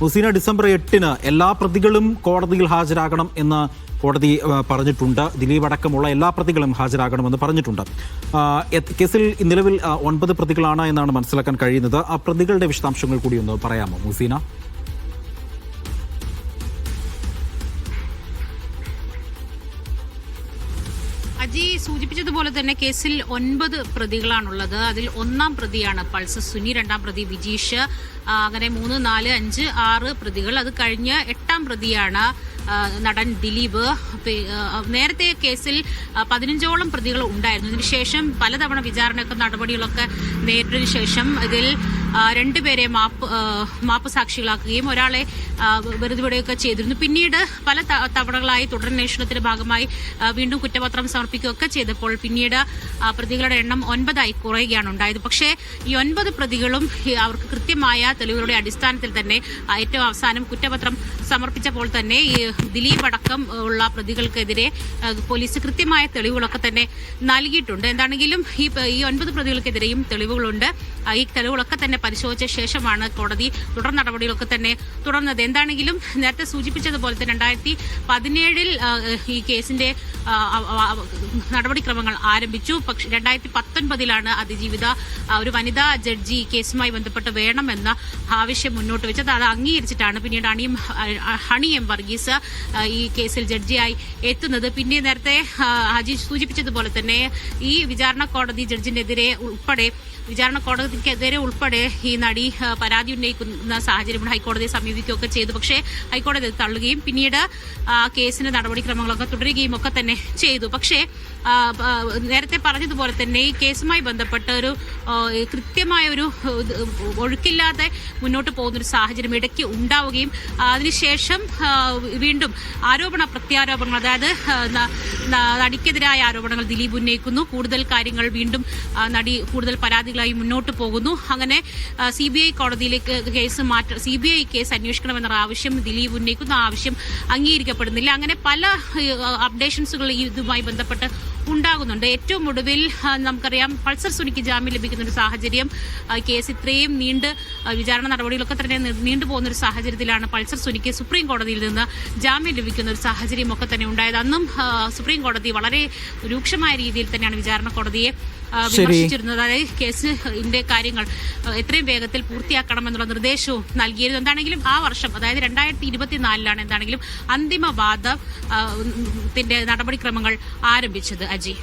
Museena December എട്ടിന് എല്ലാ പ്രതികളും കോടതിയിൽ ഹാജരാകണം എന്ന് കോടതി പറഞ്ഞിട്ടുണ്ട്. ദിലീപ് അടക്കമുള്ള എല്ലാ പ്രതികളും ഹാജരാകണമെന്ന് പറഞ്ഞിട്ടുണ്ട്. കേസിൽ നിലവിൽ ഒൻപത് പ്രതികളാണ് എന്നാണ് മനസ്സിലാക്കാൻ കഴിയുന്നത്. ആ പ്രതികളുടെ വിശദാംശങ്ങൾ കൂടി ഒന്ന് പറയാമോ മുസീന? അജി സൂചിപ്പിച്ചതുപോലെ തന്നെ കേസിൽ ഒൻപത് പ്രതികളാണുള്ളത്. അതിൽ ഒന്നാം പ്രതിയാണ് പൾസർ സുനി രണ്ടാം പ്രതി വിജീഷ് അങ്ങനെ മൂന്ന് നാല് അഞ്ച് ആറ് പ്രതികൾ. അത് കഴിഞ്ഞ് എട്ടാം പ്രതിയാണ് നടൻ ദിലീപ്. നേരത്തെ കേസിൽ പതിനഞ്ചോളം പ്രതികൾ ഉണ്ടായിരുന്നു. ഇതിനുശേഷം പലതവണ വിചാരണയൊക്കെ നടപടികളൊക്കെ നേരിട്ടതിനു ശേഷം ഇതിൽ രണ്ടുപേരെ മാപ്പ് മാപ്പ് സാക്ഷികളാക്കുകയും ഒരാളെ വെറുതെ വിടുകയൊക്കെ ചെയ്തിരുന്നു. പിന്നീട് പല തവണകളായി തുടരന്വേഷണത്തിന്റെ ഭാഗമായി വീണ്ടും കുറ്റപത്രം സമർപ്പിക്കുകയൊക്കെ ചെയ്തപ്പോൾ പിന്നീട് പ്രതികളുടെ എണ്ണം ഒൻപതായി കുറയുകയാണ് ഉണ്ടായത്. പക്ഷേ ഈ ഒൻപത് പ്രതികളും അവർക്ക് കൃത്യമായ തെളിവുകളുടെ അടിസ്ഥാനത്തിൽ തന്നെ ഏറ്റവും അവസാനം കുറ്റപത്രം സമർപ്പിച്ചപ്പോൾ തന്നെ ഈ ദിലീപ് അടക്കം ഉള്ള പ്രതികൾക്കെതിരെ പോലീസ് കൃത്യമായ തെളിവുകളൊക്കെ തന്നെ നൽകിയിട്ടുണ്ട്. എന്താണെങ്കിലും ഈ ഒൻപത് പ്രതികൾക്കെതിരെയും തെളിവുകളുണ്ട്. ഈ തെളിവുകളൊക്കെ തന്നെ പരിശോധിച്ച ശേഷമാണ് കോടതി തുടർ നടപടികളൊക്കെ തന്നെ തുടർന്നത്. എന്താണെങ്കിലും നേരത്തെ സൂചിപ്പിച്ചതുപോലെ തന്നെ രണ്ടായിരത്തി പതിനേഴിൽ ഈ കേസിന്റെ നടപടിക്രമങ്ങൾ ആരംഭിച്ചു. പക്ഷേ രണ്ടായിരത്തി പത്തൊൻപതിലാണ് അതിജീവിത ഒരു വനിതാ ജഡ്ജി കേസുമായി ബന്ധപ്പെട്ട് വേണമെന്ന ആവശ്യം മുന്നോട്ട് വെച്ചത്. അത് അംഗീകരിച്ചിട്ടാണ് പിന്നീട് അണിയും ഹണി എം വർഗീസ് ഈ കേസിൽ ജഡ്ജിയായി എത്തുന്നത്. പിന്നെ നേരത്തെ ഹജി സൂചിപ്പിച്ചതുപോലെ തന്നെ ഈ വിചാരണ കോടതി ജഡ്ജിനെതിരെ ഉൾപ്പെടെ വിചാരണ കോടതിക്കെതിരെ ഉൾപ്പെടെ ഈ നടി പരാതി ഉന്നയിക്കുന്ന സാഹചര്യം ഹൈക്കോടതിയെ സമീപിക്കുകയൊക്കെ ചെയ്തു. പക്ഷേ ഹൈക്കോടതി തള്ളുകയും പിന്നീട് കേസിന് നടപടിക്രമങ്ങളൊക്കെ തുടരുകയും ഒക്കെ തന്നെ ചെയ്തു. പക്ഷേ നേരത്തെ പറഞ്ഞതുപോലെ തന്നെ ഈ കേസുമായി ബന്ധപ്പെട്ട ഒരു കൃത്യമായ ഒരു ഒഴുക്കില്ലാതെ മുന്നോട്ട് പോകുന്ന ഒരു സാഹചര്യം ഇടയ്ക്ക് ഉണ്ടാവുകയും അതിനുശേഷം വീണ്ടും ആരോപണ പ്രത്യാരോപണങ്ങൾ അതായത് നടിക്കെതിരായ ആരോപണങ്ങൾ ദിലീപ് ഉന്നയിക്കുന്നു. കൂടുതൽ കാര്യങ്ങൾ വീണ്ടും നടി കൂടുതൽ പരാതികളായി മുന്നോട്ട് പോകുന്നു. അങ്ങനെ സി ബി ഐ കോടതിയിലേക്ക് കേസ് മാറ്റ സി ബി ഐ കേസ് അന്വേഷിക്കണമെന്ന ആവശ്യം ദിലീപ് ഉന്നയിക്കുന്ന ആവശ്യം അംഗീകരിക്കപ്പെടുന്നില്ല. അങ്ങനെ പല അപ്ഡേഷൻസുകൾ ഇതുമായി ബന്ധപ്പെട്ട് ഉണ്ടാകുന്നുണ്ട്. ഏറ്റവും ഒടുവിൽ നമുക്കറിയാം പൾസർ സുനിക്ക് ജാമ്യം ലഭിക്കുന്ന ഒരു സാഹചര്യം കേസ് ഇത്രയും നീണ്ട് വിചാരണ നടപടികളൊക്കെ തന്നെ നീണ്ടു പോകുന്ന ഒരു സാഹചര്യത്തിലാണ് പൾസർ സുനിക്ക് സുപ്രീം കോടതിയിൽ നിന്ന് ജാമ്യം ലഭിക്കുന്ന ഒരു സാഹചര്യം ഒക്കെ തന്നെ ഉണ്ടായത്. അന്നും സുപ്രീം കോടതി വളരെ രൂക്ഷമായ രീതിയിൽ തന്നെയാണ് വിചാരണ കോടതിയെ വിമർശിച്ചിരുന്നത്. അതായത് കേസിന്റെ കാര്യങ്ങൾ എത്രയും വേഗത്തിൽ പൂർത്തിയാക്കണമെന്നുള്ള നിർദ്ദേശവും നൽകിയിരുന്നു. എന്താണെങ്കിലും ആ വർഷം അതായത് രണ്ടായിരത്തി ഇരുപത്തിനാലിലാണ് എന്താണെങ്കിലും അന്തിമ വാദത്തിന്റെ നടപടിക്രമങ്ങൾ ആരംഭിച്ചത്. അജി